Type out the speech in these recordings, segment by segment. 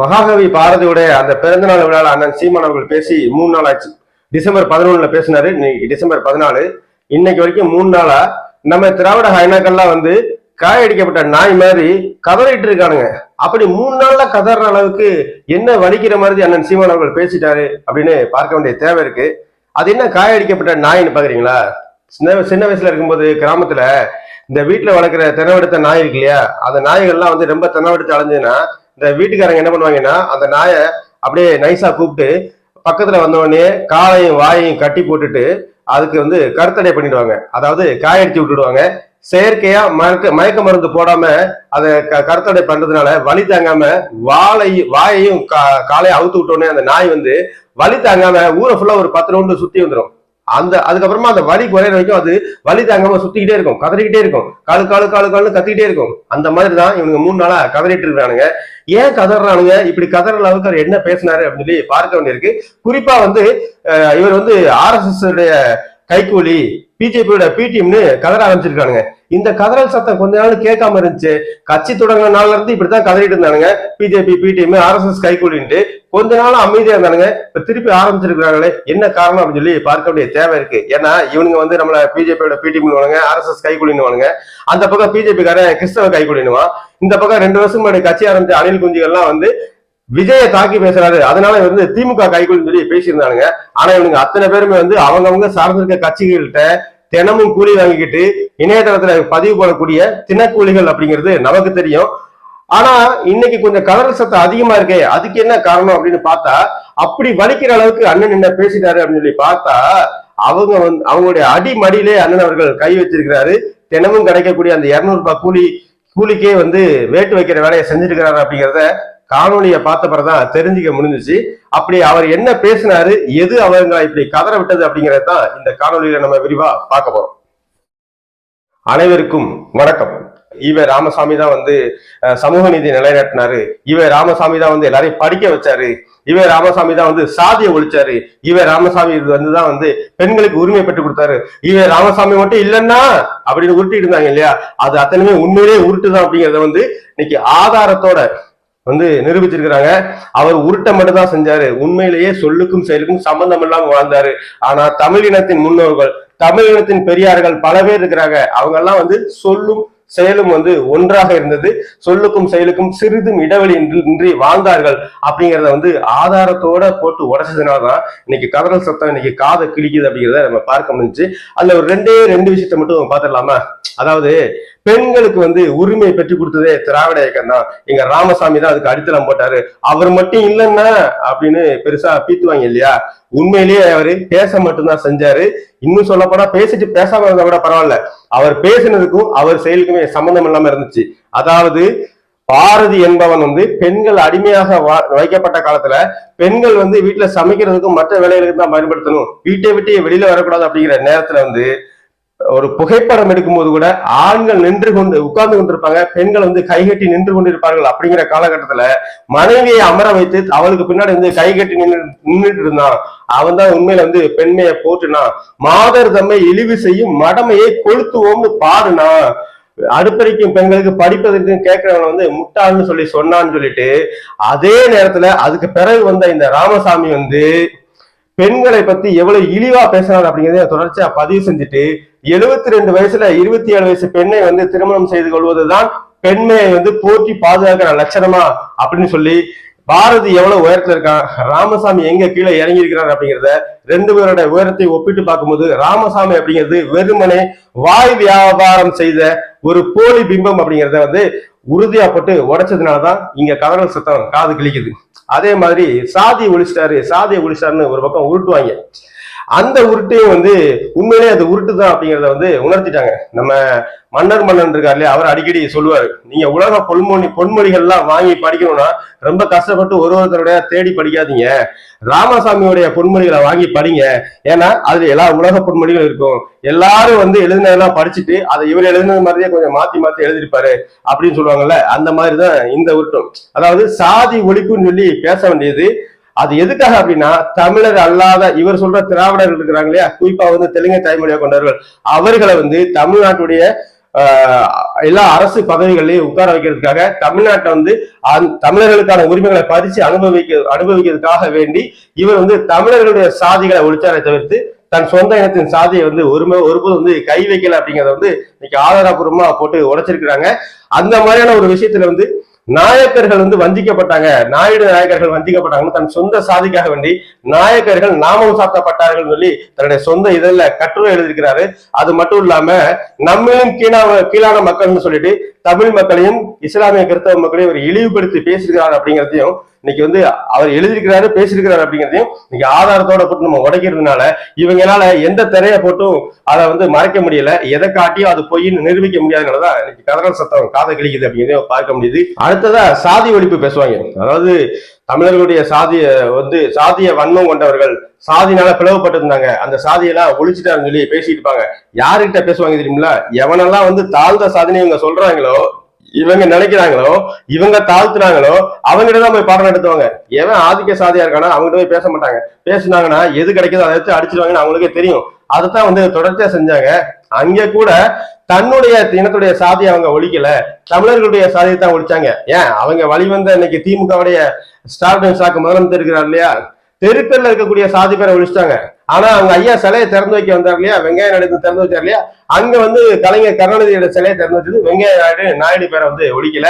மகாகவி பாரதியுடைய அந்த பிறந்தநாள் விழாவில் அண்ணன் சீமான் அவர்கள் பேசி மூணு நாள் ஆச்சு. டிசம்பர் பதினொன்னுல பேசினாரு. இன்னைக்கு டிசம்பர் பதினாலு. இன்னைக்கு வரைக்கும் மூணு நாளா நம்ம திராவிட ஹைனாக்கள்லாம் வந்து காயடிக்கப்பட்ட நாய் மாதிரி கதறிட்டு இருக்கானுங்க அப்படி மூணு நாள்ல கதற அளவுக்கு என்ன வலிக்கிற மாதிரி அண்ணன் சீமான் அவர்கள் பேசிட்டாரு அப்படின்னு பார்க்க வேண்டிய தேவை இருக்கு. அது என்ன காயடிக்கப்பட்ட நாயின்னு பாக்குறீங்களா? சின்ன சின்ன வயசுல இருக்கும்போது கிராமத்துல இந்த வீட்டுல வளர்க்குற தினவெடுத்த நாய் இருக்கு இல்லையா? அந்த நாய்கள்லாம் வந்து ரொம்ப தினவெடுத்து அலைஞ்சுன்னா இந்த வீட்டுக்காரங்க என்ன பண்ணுவாங்கன்னா அந்த நாயை அப்படியே நைஸா கூப்பிட்டு பக்கத்துல வந்தவொடனே காலையும் வாயையும் கட்டி போட்டுட்டு அதுக்கு வந்து கருத்தடை பண்ணிடுவாங்க. அதாவது காயடிச்சு விட்டுடுவாங்க. செயற்கையா மயக்க மயக்க மருந்து போடாம அதை க- கருத்தடை பண்றதுனால வலி தாங்காம வாழை வாயையும் கா- அவுத்து விட்டோடனே அந்த நாய் வந்து வலி தாங்காம ஊரை ஃபுல்லா ஒரு பத்து ரவுண்டு சுத்தி வந்துடும் அந்த அதுக்கப்புறமா அந்த வலி குறையிற வரைக்கும் அது வலி தாங்காம சுத்திக்கிட்டே இருக்கும் கதறிக்கிட்டே இருக்கும். காலு காலு காலு காலுன்னு கத்திக்கிட்டே இருக்கும். அந்த மாதிரி தான் இவனுங்க மூணு நாளா கதறிட்டு இருக்கானுங்க ஏன் கதறானுங்க? இப்படி கதற அளவுக்கு அவர் என்ன பேசினாரு அப்படின்னு சொல்லி பார்க்க வேண்டியிருக்கு. குறிப்பா வந்து இவர் வந்து ஆர்எஸ்எஸ் உடைய கைக்கூலி பிஜேபியோட பிடிஎம்னு கதற ஆரம்பிச்சிருக்கானுங்க. இந்த கதறல் சத்தம் கொஞ்ச நாள் கேட்காம இருந்துச்சு. கட்சி தொடங்கின நாள்ல இருந்து இப்படித்தான் கதறிட்டு இருந்தானுங்க. பிஜேபி பிடிஎம் ஆர்எஸ்எஸ் கைகூலின்ட்டு கொஞ்ச நாள் அமைதியா இருந்தானுங்க. இப்ப திருப்பி ஆரம்பிச்சிருக்கிறாங்களே என்ன காரணம் அப்படின்னு சொல்லி பார்க்க வேண்டிய தேவை இருக்கு. ஏன்னா இவனுங்க வந்து நம்மள பிஜேபியோட பிடிஎம்னு பிடிஎம் ஆர்எஸ்எஸ் கைக்கூலின்னு அந்த பக்கம் பிஜேபி காரன் கிறிஸ்தவ கைகூலினுவான் இந்த பக்கம் ரெண்டு வருஷம் முன்னாடி கட்சி ஆரம்பிச்ச அணில் குஞ்சுகள்லாம் வந்து விஜய தாக்கி பேசுறாரு. அதனால வந்து திமுக கைகூலின்னு சொல்லி பேசியிருந்தானுங்க. ஆனா இவனுங்க அத்தனை பேருமே வந்து அவங்கவுங்க சார்ந்திருக்க கட்சிகள்கிட்ட தினமும் கூலி வாங்கிக்கிட்டு இணையதளத்துல பதிவு போடக்கூடிய தினக்கூலிகள் அப்படிங்கிறது நமக்கு தெரியும். ஆனா இன்னைக்கு கொஞ்சம் கலர் சத்தம் அதிகமா இருக்கே அதுக்கு என்ன காரணம் அப்படின்னு பார்த்தா அப்படி வலிக்கிற அளவுக்கு அண்ணன் என்ன பேசிட்டாரு அப்படின்னு சொல்லி பார்த்தா அவங்க வந்து அவங்களுடைய அடிமடியிலே அண்ணன் அவர்கள் கை வச்சிருக்கிறாரு. தினமும் கிடைக்கக்கூடிய அந்த இருநூறு ரூபாய் கூலி கூலிக்கே வந்து வேட்டு வைக்கிற வேலையை செஞ்சிருக்கிறாரு அப்படிங்கிறத காணொலியை பார்த்த பிறகுதான் தெரிஞ்சுக்க முடிஞ்சுச்சு. அப்படி அவர் என்ன பேசினாரு எது அவங்களை இப்படி கதற விட்டது அப்படிங்கறத தான் இந்த காணொலியில நம்ம விரிவா பார்க்க போறோம். அனைவருக்கும் வணக்கம். இவ ராமசாமி தான் வந்து சமூக நீதி நிலைநாட்டினாரு. இவ ராமசாமி தான் வந்து எல்லாரையும் படிக்க வச்சாரு. இவ ராமசாமி தான் வந்து சாதியை ஒழிச்சாரு. இவ ராமசாமி இது வந்து தான் வந்து பெண்களுக்கு உரிமை பெற்று கொடுத்தாரு. இவ ராமசாமி மட்டும் இல்லைன்னா அப்படின்னு உருட்டிட்டு இருந்தாங்க இல்லையா? அது அத்தனையுமே உண்மையிலேயே உருட்டுதான் அப்படிங்கறத வந்து இன்னைக்கு ஆதாரத்தோட வந்து நிரூபிச்சிருக்கிறாங்க. அவர் உருட்ட மட்டும் தான் செஞ்சாரு. உண்மையிலேயே சொல்லுக்கும் செயலுக்கும் சம்பந்தம் இல்லாம வாழ்ந்தாரு. ஆனா தமிழினத்தின் முன்னோர்கள் தமிழினத்தின் பெரியார்கள் பல பேர் இருக்கிறாங்க. அவங்க எல்லாம் வந்து சொல்லும் செயலும் வந்து ஒன்றாக இருந்தது. சொல்லுக்கும் செயலுக்கும் சிறிதும் இடைவெளி இன்றி- வாழ்ந்தார்கள் அப்படிங்கிறத வந்து ஆதாரத்தோட போட்டு உடச்சதுனாலதான் இன்னைக்கு கதறல் சத்தம் இன்னைக்கு காதை கிழிக்குது அப்படிங்கிறத நம்ம பார்க்க முடிஞ்சுச்சு. அதுல ஒரு ரெண்டே ரெண்டு விஷயத்த மட்டும் பாத்திரலாமா அதாவது பெண்களுக்கு வந்து உரிமை பெற்று கொடுத்ததே திராவிட இயக்கம் தான் எங்க ராமசாமி தான் அதுக்கு அடித்தளம் போட்டாரு. அவர் மட்டும் இல்லைன்னா அப்படின்னு பெருசா பீத்துவாங்க இல்லையா? உண்மையிலேயே அவரு பேச மட்டும்தான் செஞ்சாரு. இன்னும் சொல்ல போனா பேசிட்டு பேசாம இருந்தா கூட பரவாயில்ல. அவர் பேசினதுக்கும் அவர் செயலுக்குமே சம்பந்தம் இல்லாம இருந்துச்சு. அதாவது பாரதி என்பவன் வந்து பெண்கள் அடிமையாக வா- வைக்கப்பட்ட காலத்துல பெண்கள் வந்து வீட்டுல சமைக்கிறதுக்கும் மற்ற வேலைகளுக்கு தான் பயன்படுத்தணும். வீட்டை விட்டு வெளியில வரக்கூடாது அப்படிங்கிற நேரத்துல வந்து ஒரு புகைப்படம் எடுக்கும்போது கூட ஆண்கள் நின்று கொண்டு உட்கார்ந்து கொண்டிருப்பாங்க பெண்கள் வந்து கைகட்டி நின்று கொண்டிருப்பார்கள் அப்படிங்கிற காலகட்டத்துல மனைவியை அமர வைத்து அவளுக்கு பின்னாடி வந்து கைகட்டி நின்று நின்றுட்டு இருந்தான். அவன் தான் உண்மையில வந்து பெண்மையை போட்டுனா மாதர் தம்மை இழிவு செய்யும் மடமையை கொளுத்துவோம்னு பாடுனா அடுப்பறிக்கும் பெண்களுக்கு படிப்பதற்கு கேட்கிறவங்க வந்து முட்டாள்னு சொல்லி சொன்னான்னு சொல்லிட்டு அதே நேரத்துல அதுக்கு பிறகு வந்த இந்த ராமசாமி வந்து பெண்களை பத்தி எவ்வளவு இழிவா பேசினார் அப்படிங்கறத தொடர்ச்சியா பதிவு செஞ்சுட்டு எழுபத்தி ரெண்டு வயசுல இருபத்தி ஏழு வயசு பெண்ணை வந்து திருமணம் செய்து கொள்வதுதான் பெண்மையை வந்து போற்றி பாதுகாக்கிற லட்சணமா அப்படின்னு சொல்லி பாரதி எவ்வளவு உயரத்துல இருக்கான்? ராமசாமி எங்க கீழே இறங்கி இருக்கிறார் அப்படிங்கிறத ரெண்டு பேரோட உயரத்தை ஒப்பிட்டு பார்க்கும்போது ராமசாமி அப்படிங்கிறது வெறுமனே வாய் வியாபாரம் செய்த ஒரு போலி பிம்பம் அப்படிங்கிறத வந்து உறுதியா போட்டு உடைச்சதுனாலதான் இங்க கதறல் சத்தம் காது கிழிக்குது. அதே மாதிரி சாதி ஒழிச்சிட்டாரு. சாதியை ஒழிச்சிட்டாருன்னு ஒரு பக்கம் உருட்டுவாங்க. அந்த உருட்டையும் வந்து உண்மையிலேயே அது உருட்டு தான் அப்படிங்கிறத வந்து உணர்த்திட்டாங்க. நம்ம மன்னர் மன்னன் இருக்கார் இல்லையா அவர் அடிக்கடி சொல்லுவாரு நீங்க உலக பொன்மொழி பொன்மொழிகள்லாம் வாங்கி படிக்கணும்னா ரொம்ப கஷ்டப்பட்டு ஒரு ஒருத்தருடைய தேடி படிக்காதீங்க. ராமசாமியுடைய பொன்மொழிகளை வாங்கி படிங்க. ஏன்னா அதுல எல்லா உலக பொன்மொழிகள் இருக்கும். எல்லாரும் வந்து எழுதினதெல்லாம் படிச்சுட்டு அதை இவர் எழுதினது மாதிரியே கொஞ்சம் மாத்தி மாத்தி எழுதிருப்பாரு அப்படின்னு சொல்லுவாங்கல்ல அந்த மாதிரிதான் இந்த உருட்டும். அதாவது சாதி ஒழிப்புன்னு சொல்லி பேச வேண்டியது அது எதுக்காக அப்படின்னா தமிழர் அல்லாத இவர் சொல்ற திராவிடர்கள் இருக்கிறாங்க இல்லையா? குறிப்பா வந்து தெலுங்கு தாய்மொழியா கொண்டவர்கள். அவர்களை வந்து தமிழ்நாட்டுடைய எல்லா அரசு பதவிகளையும் உட்கார வைக்கிறதுக்காக தமிழ்நாட்டை வந்து தமிழர்களுக்கான உரிமைகளை பறிச்சு அனுபவிக்க அனுபவிக்கிறதுக்காக வேண்டி இவர் வந்து தமிழர்களுடைய சாதிகளை ஒழிச்சாரை தவிர்த்து தன் சொந்த இனத்தின் சாதியை வந்து ஒருமை ஒருபோதும் வந்து கை வைக்கல அப்படிங்கறத வந்து இன்னைக்கு ஆதாரபூர்வமா போட்டு உடைச்சிருக்கிறாங்க. அந்த மாதிரியான ஒரு விஷயத்துல வந்து நாயக்கர்கள் வந்து வஞ்சிக்கப்பட்டாங்க. நாயுடு நாயக்கர்கள் வஞ்சிக்கப்பட்டாங்கன்னு தன் சொந்த சாதிக்காக வேண்டி நாயக்கர்கள் நாமம் சாத்தப்பட்டார்கள் சொல்லி தன்னுடைய சொந்த இதழ்ல கட்டுரை எழுதியிருக்கிறாரு. அது மட்டும் இல்லாம நம்மளும் கீழான கீழான மக்கள்னு சொல்லிட்டு தமிழ் மக்களையும் இஸ்லாமிய கிறிஸ்தவ மக்களையும் அவர் இழிவுபடுத்தி பேசியிருக்கிறார் அப்படிங்கிறதையும் இன்னைக்கு வந்து அவர் எழுதியிருக்கிறாரு பேசியிருக்கிறாரு அப்படிங்கிறதையும் இன்னைக்கு ஆதாரத்தோட போட்டு நம்ம உடைக்கிறதுனால இவங்களால எந்த திரையை போட்டும் அதை வந்து மறைக்க முடியல. எதை காட்டியும் அது பொய்ன்னு நிரூபிக்க முடியாதுனாலதான் இன்னைக்கு கதறல் சத்தம் காதை கிழிக்குது அப்படிங்கிறதையும் பார்க்க முடியுது. அடுத்ததா சாதி ஒழிப்பு பேசுவாங்க. அதாவது தமிழர்களுடைய சாதிய வந்து சாதிய வன்மம் கொண்டவர்கள் சாதினால பிளவுபட்டிருந்தாங்க. அந்த சாதியெல்லாம் ஒழிச்சிட்டாருன்னு சொல்லி பேசிட்டு இருப்பாங்க. யாருகிட்ட பேசுவாங்க தெரியுங்களா எவனெல்லாம் வந்து தாழ்ந்த சாதினை இவங்க சொல்றாங்களோ இவங்க நினைக்கிறாங்களோ இவங்க தாழ்த்துனாங்களோ அவங்ககிட்ட தான் போய் பாடம் நடத்துவாங்க. எவன் ஆதிக்க சாதியா இருக்கானோ அவங்ககிட்ட போய் பேச மாட்டாங்க. பேசினாங்கன்னா எது கிடைக்குதோ அதை வச்சு அடிச்சிருவாங்கன்னு அவங்களுக்கே தெரியும். அதைத்தான் வந்து தொடர்ச்சியா செஞ்சாங்க. அங்க கூட தன்னுடைய இனத்துடைய சாதியை அவங்க ஒழிக்கல. தமிழர்களுடைய சாதியை தான் ஒழிச்சாங்க. ஏன்? அவங்க வழிவந்த இன்னைக்கு திமுகவுடைய ஸ்டாலின் சாக்கு முதலமைச்சர் இருக்கிறார் இல்லையா? தெருக்கல்ல இருக்கக்கூடிய சாதி பேரை ஒழிச்சிட்டாங்க. ஆனா அவங்க ஐயா சிலையை திறந்து வைக்க வந்தார் இல்லையா? வெங்காய நாயுடு திறந்து வச்சார் இல்லையா? அங்க வந்து கலைஞர் கருணாநிதியோட சிலையை திறந்து வச்சது வெங்காய நாயுடு நாயுடு பேரை வந்து ஒழிக்கல.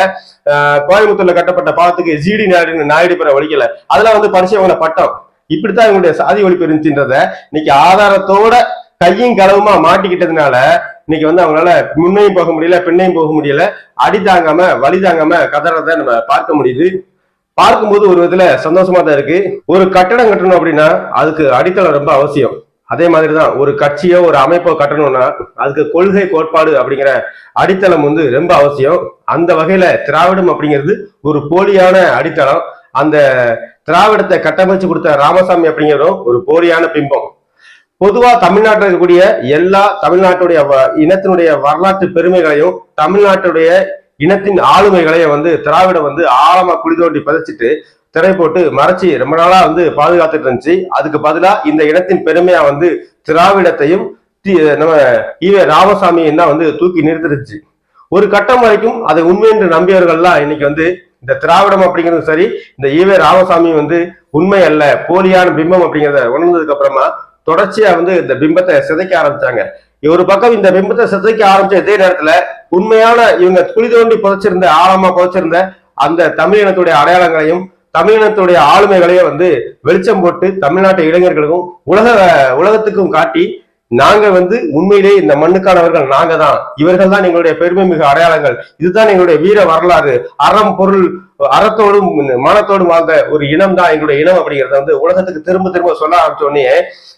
கோயம்புத்தூர்ல கட்டப்பட்ட பாலத்துக்கு ஜிடி நாயுடு நாயுடு பேரை ஒழிக்கல. அதெல்லாம் வந்து பரிசு பட்டம். இப்படித்தான் இவங்களுடைய சாதி ஒழிப்பு இருந்துச்சுன்றத இன்னைக்கு ஆதாரத்தோட கையும் களவுமா மாட்டிக்கிட்டதுனால இன்னைக்கு வந்து அவங்களால முன்னையும் போக முடியல பின்னையும் போக முடியல. அடி தாங்காம வழி தாங்காம கதறத நம்ம பார்க்க முடியுது. பார்க்கும்போது ஒரு விதத்துல சந்தோஷமா தான் இருக்கு. ஒரு கட்டடம் கட்டணும் அப்படின்னா அதுக்கு அடித்தளம் ரொம்ப அவசியம். அதே மாதிரிதான் ஒரு கட்சியோ ஒரு அமைப்போ கட்டணும்னா அதுக்கு கொள்கை கோட்பாடு அப்படிங்கிற அடித்தளம் வந்து ரொம்ப அவசியம். அந்த வகையில திராவிடம் அப்படிங்கிறது ஒரு போலியான அடித்தளம். அந்த திராவிடத்தை கட்டமைச்சு கொடுத்த ராமசாமி அப்படிங்கிறதும் ஒரு போரியான பிம்பம். பொதுவா தமிழ்நாட்டில் இருக்கக்கூடிய எல்லா தமிழ்நாட்டுடைய வ- இனத்தினுடைய வரலாற்று பெருமைகளையும் தமிழ்நாட்டுடைய இனத்தின் ஆளுமைகளையும் வந்து திராவிடம் வந்து ஆழமா குழி தோண்டி பதிச்சிட்டு திரை போட்டு மறைச்சி ரொம்ப நாளா வந்து பாதுகாத்துட்டு இருந்துச்சு. அதுக்கு பதிலா இந்த இனத்தின் பெருமையா வந்து திராவிடத்தையும் நம்ம ஈவே ராமசாமியும் தான் வந்து தூக்கி நிறுத்திருச்சு ஒரு கட்டம் வரைக்கும் அதை உண்மை என்று நம்பியவர்கள்லாம் இன்னைக்கு வந்து இந்த திராவிடம் அப்படிங்கிறதும் சரி இந்த ஈவே ராமசாமி வந்து உண்மை அல்ல போலியான பிம்பம் அப்படிங்கிறத உணர்ந்ததுக்கு அப்புறமா தொடர்ச்சியா வந்து இந்த பிம்பத்தை சிதைக்க ஆரம்பிச்சாங்க. ஒரு பக்கம் இந்த பிம்பத்தை சிதைக்க ஆரம்பிச்ச இதே நேரத்துல உண்மையான இவங்க குழி தோண்டி புதைச்சிருந்த ஆழமா புதைச்சிருந்த அந்த தமிழினத்துடைய அடையாளங்களையும் தமிழினத்துடைய ஆளுமைகளையும் வந்து வெளிச்சம் போட்டு தமிழ்நாட்டு இளைஞர்களுக்கும் உலக உலகத்துக்கும் காட்டி நாங்க வந்து உண்மையிலேயே இந்த மண்ணுக்கானவர்கள் நாங்க தான் இவர்கள் தான் எங்களுடைய பெருமை மிகு அடையாளங்கள். இதுதான் எங்களுடைய வீர வரலாறு. அறம் பொருள் அறத்தோடும் மனத்தோடும் வாழ்ந்த ஒரு இனம் தான் எங்களுடைய இனம் அப்படிங்கறத வந்து உலகத்துக்கு திரும்ப திரும்ப சொல்ல ஆரம்பிச்ச உடனே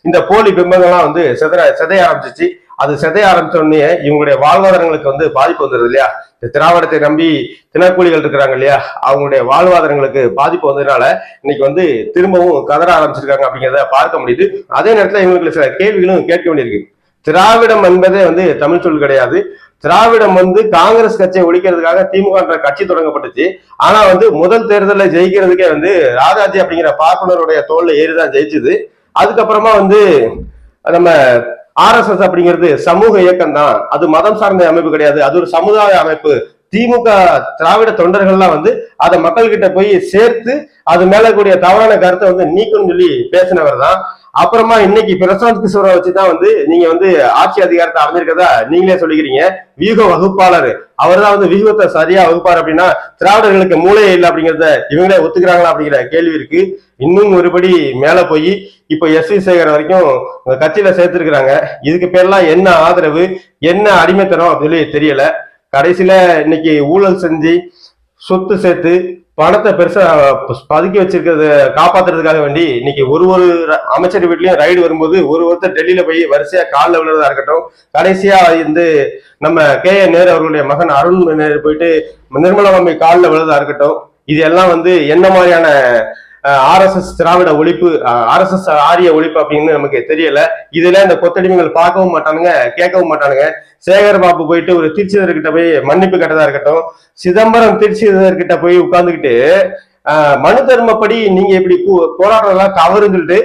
இந்த போலி பிம்பங்கள்லாம் வந்து செதற செதைய ஆரம்பிச்சிச்சு. அது செதைய ஆரம்பிச்ச உடனே இவங்களுடைய வாழ்வாதாரங்களுக்கு வந்து பாதிப்பு வந்துருது இல்லையா? இந்த திராவிடத்தை நம்பி தினக்கூலிகள் இருக்கிறாங்க இல்லையா? அவங்களுடைய வாழ்வாதாரங்களுக்கு பாதிப்பு வந்ததுனால இன்னைக்கு வந்து திரும்பவும் கதற ஆரம்பிச்சிருக்காங்க அப்படிங்கிறத பார்க்க முடியுது. அதே நேரத்தில் இவங்களுக்கு சில கேள்விகளும் கேட்க வேண்டியிருக்கு. திராவிடம் என்பதே வந்து தமிழ் சொல் கிடையாது. திராவிடம் வந்து காங்கிரஸ் கட்சியை ஒழிக்கிறதுக்காக திமுக என்ற கட்சி தொடங்கப்பட்டுச்சு. ஆனா வந்து முதல் தேர்தலில் ஜெயிக்கிறதுக்கே வந்து ராஜாஜி அப்படிங்கிற பார்ப்பனருடைய தோல்ல ஏறிதான் ஜெயிச்சுது. அதுக்கப்புறமா வந்து நம்ம ஆர்எஸ்எஸ் அப்படிங்கிறது சமூக இயக்கம் தான் அது மதம் சார்ந்த அமைப்பு கிடையாது. அது ஒரு சமுதாய அமைப்பு. திமுக திராவிட தொண்டர்கள்லாம் வந்து அதை மக்கள்கிட்ட போய் சேர்த்து அது மேல கூடிய தவறான கருத்தை வந்து நீக்கணும்னு சொல்லி பேசினவர் தான் அப்புறமா இன்னைக்கு பிரசாந்த் கிஷோரை வச்சுதான் வந்து நீங்க வந்து ஆட்சி அதிகாரத்தை அமைஞ்சிருக்கதா நீங்களே சொல்லிக்கிறீங்க. வியூக வகுப்பாளர். அவர் தான் வந்து வியூகத்தை சரியா வகுப்பார் அப்படின்னா திராவிடர்களுக்கு மூளையே இல்லை அப்படிங்கிறத இவங்களே ஒத்துக்கிறாங்களா அப்படிங்கிற கேள்வி இருக்கு. இன்னும் ஒருபடி மேல போய் இப்போ எஸ் வி சேகர் வரைக்கும் கட்சியில சேர்த்திருக்கிறாங்க. இதுக்கு பேர்லாம் என்ன ஆதரவு என்ன அடிமைத்தனம் அப்படின்னு சொல்லி தெரியல. கடைசியில இன்னைக்கு ஊழல் செஞ்சு சொத்து சேர்த்து பணத்தை பெருசா பதுக்கி வச்சிருக்கிறத காப்பாத்துறதுக்காக வேண்டி இன்னைக்கு ஒரு ஒரு அமைச்சர் வீட்லயும் ரைடு வரும்போது ஒரு ஒருத்தர் டெல்லியில போய் வரிசையா காலில் விழுறதா இருக்கட்டும் கடைசியா வந்து நம்ம கே. என் நேரு அவர்களுடைய மகன் அருண் நேரு போயிட்டு நிர்மலா அம்மை காலில் விழுறதா இருக்கட்டும் இது எல்லாம் வந்து என்ன மாதிரியான ஆர்எஸ்எஸ் திராவிட ஒழிப்பு ஆர்எஸ்எஸ் ஆரிய ஒழிப்பு அப்படின்னு நமக்கு தெரியல. இதுல இந்த கொத்தடிமைகள் பார்க்கவும் மாட்டானுங்க கேட்கவும் மாட்டானுங்க. சேகர் பாபு போயிட்டு ஒரு தீட்சிதர் போய் மன்னிப்பு கேட்டதா இருக்கட்டும் சிதம்பரம் திருச்சிதர்கிட்ட போய் உட்கார்ந்துக்கிட்டு மனு தர்மப்படி நீங்க இப்படி போ- போராடுறதெல்லாம் தவறுன்னு சொல்லிட்டு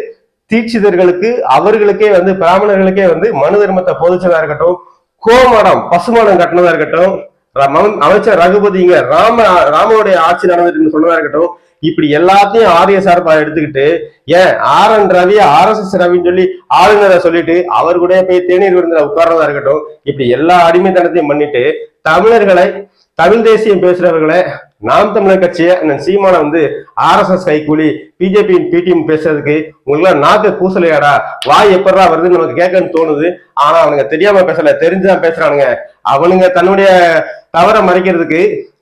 தீட்சிதர்களுக்கு அவர்களுக்கே வந்து பிராமணர்களுக்கே வந்து மனு தர்மத்தை போதிச்சதா இருக்கட்டும் கோமடம் பசுமாடம் கட்டினதா இருக்கட்டும் அமைச்சர் ரகுபதிங்க ராம ராமனுடைய ஆட்சி நடந்துட்டு சொன்னதா இருக்கட்டும் இப்படி எல்லாத்தையும் ஆரிய சார்பா எடுத்துக்கிட்டு ஏன் R N Ravi R S S ரவின்னு சொல்லி ஆளுநரை சொல்லிட்டு அவர் கூட போய் தேநீர் விருந்தில் உட்கார்றதா இருக்கட்டும் இப்படி எல்லா அடிமைத்தனத்தையும் பண்ணிட்டு தமிழர்களை தமிழ் தேசியம் பேசுறவர்களை நாம் தமிழர் கட்சியை அண்ணன் சீமான வந்து ஆர்எஸ்எஸ் கைக்கூலி பிஜேபியின் பிடிஎம் பேசுறதுக்கு உங்களுக்கு நாக்கு பூசலையாடா? வாய் எப்படா வருதுன்னு நமக்கு கேட்கன்னு தோணுது. ஆனா அவனுங்க தெரியாம பேசல தெரிஞ்சுதான் பேசுறானுங்க. அவனுங்க தன்னுடைய தவற மறைக்கிறதுக்கு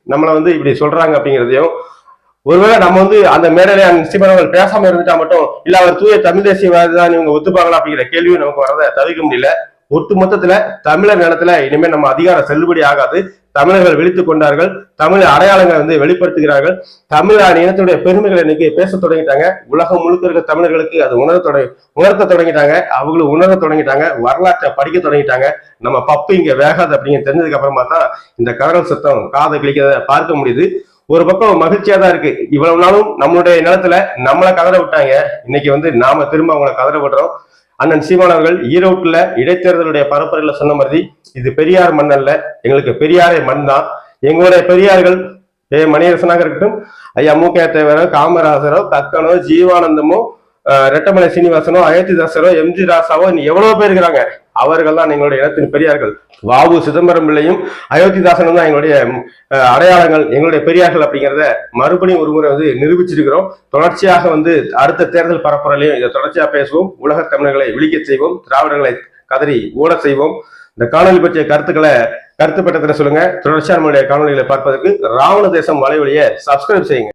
நம்மளை வந்து இப்படி சொல்றாங்க அப்படிங்கிறதையும் ஒருவேளை நம்ம வந்து அந்த மேடையில அந்த சீமான் பேசாம இருந்துட்டா மட்டும் இல்ல அவர் தூய தமிழ் தேசியவாதிதான் இவங்க ஒத்துப்பாங்களா அப்படிங்கிற கேள்வியும் நமக்கு வரத தவிர்க்க முடியல. ஒட்டு மொத்தத்துல தமிழர் நிலத்துல இனிமே நம்ம அதிகாரம் செல்லுபடி ஆகாது. தமிழர்கள் விழித்துக் கொண்டார்கள். தமிழ் அடையாளங்களை வந்து வெளிப்படுத்துகிறார்கள். தமிழ் இனத்தினுடைய பெருமைகளை இன்னைக்கு பேச தொடங்கிட்டாங்க. உலகம் முழுக்க இருக்க தமிழர்களுக்கு அது உணர தொடங்கி உணர்த்த தொடங்கிட்டாங்க. அவங்களும் உணர தொடங்கிட்டாங்க. வரலாற்றை படிக்க தொடங்கிட்டாங்க. நம்ம பப்பு இங்க வேகாது அப்படிங்க தெரிஞ்சதுக்கு அப்புறமா தான் இந்த கடல் சத்தம் காதை கிழிக்கிறத பார்க்க முடியுது. ஒரு பக்கம் மகிழ்ச்சியா தான் இருக்கு. இவ்வளவு நாளும் நம்மளுடைய நிலத்துல நம்மளை கதற விட்டாங்க. இன்னைக்கு வந்து நாம திரும்ப அவங்கள கதற விடுறோம். அண்ணன் சீமான் அவர்கள் ஈரோட்டில் இடைத்தேர்தலுடைய பரப்புரையில் சொன்ன மாதிரி இது பெரியார் மண் அல்ல எங்களுக்கு பெரியாரே மண் தான். எங்களுடைய பெரியார்கள் ஏ மணியரசனாக இருக்கட்டும் ஐயா மு. கே. தேவரோ காமராசரோ கக்கனோ ஜீவானந்தமோ ரெட்டமலை சீனிவாசனோ அயோத்திதாசரோ எம்ஜி ராசாவோ இன்னும் எவ்வளவு பேர் இருக்கிறாங்க. அவர்கள் தான் எங்களுடைய இனத்தின் பெரியார்கள். வாவு சிதம்பரம் பிள்ளையும் அயோத்திதாசனும் தான் எங்களுடைய அடையாளங்கள் எங்களுடைய பெரியார்கள் அப்படிங்கிறத மறுபடியும் ஒரு முறை வந்து நிரூபிச்சிருக்கிறோம். தொடர்ச்சியாக வந்து அடுத்த தேர்தல் பரப்புரையிலையும் இதை தொடர்ச்சியாக பேசுவோம். உலக தமிழர்களை விழிக்கச் செய்வோம். திராவிடர்களை கதறி ஓட செய்வோம். இந்த காணொலி பற்றிய கருத்துக்களை கருத்து பட்டத்தில் சொல்லுங்க. தொடர்ச்சியா நம்மளுடைய காணொலிகளை பார்ப்பதற்கு ராவண தேசம் வலைவழியை சப்ஸ்கிரைப் செய்யுங்க.